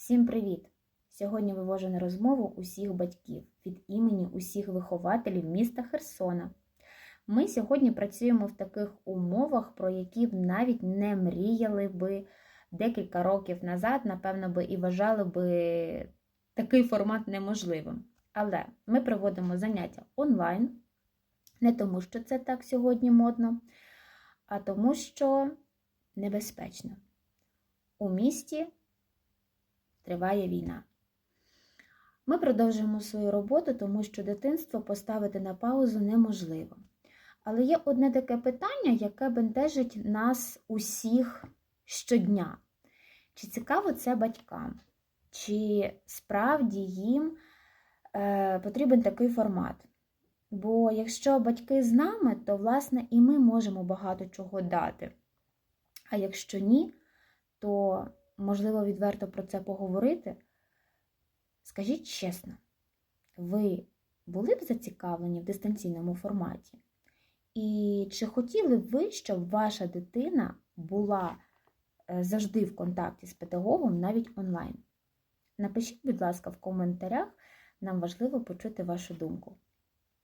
Всім привіт! Сьогодні вивожу на розмову усіх батьків від імені усіх вихователів міста Херсона. Ми сьогодні працюємо в таких умовах, про які б навіть не мріяли би декілька років назад, напевно, би і вважали би такий формат неможливим. Але ми проводимо заняття онлайн, не тому, що це так сьогодні модно, а тому, що небезпечно. У місті триває війна. Ми продовжуємо свою роботу, тому що дитинство поставити на паузу неможливо. Але є одне таке питання, яке бентежить нас усіх щодня. Чи цікаво це батькам? Чи справді їм е, потрібен такий формат? Бо якщо батьки з нами, то, власне, і ми можемо багато чого дати. А якщо ні, то можливо відверто про це поговорити. Скажіть чесно, ви були б зацікавлені в дистанційному форматі? І чи хотіли б ви, щоб ваша дитина була е, завжди в контакті з педагогом навіть онлайн? Напишіть, будь ласка, в коментарях, нам важливо почути вашу думку.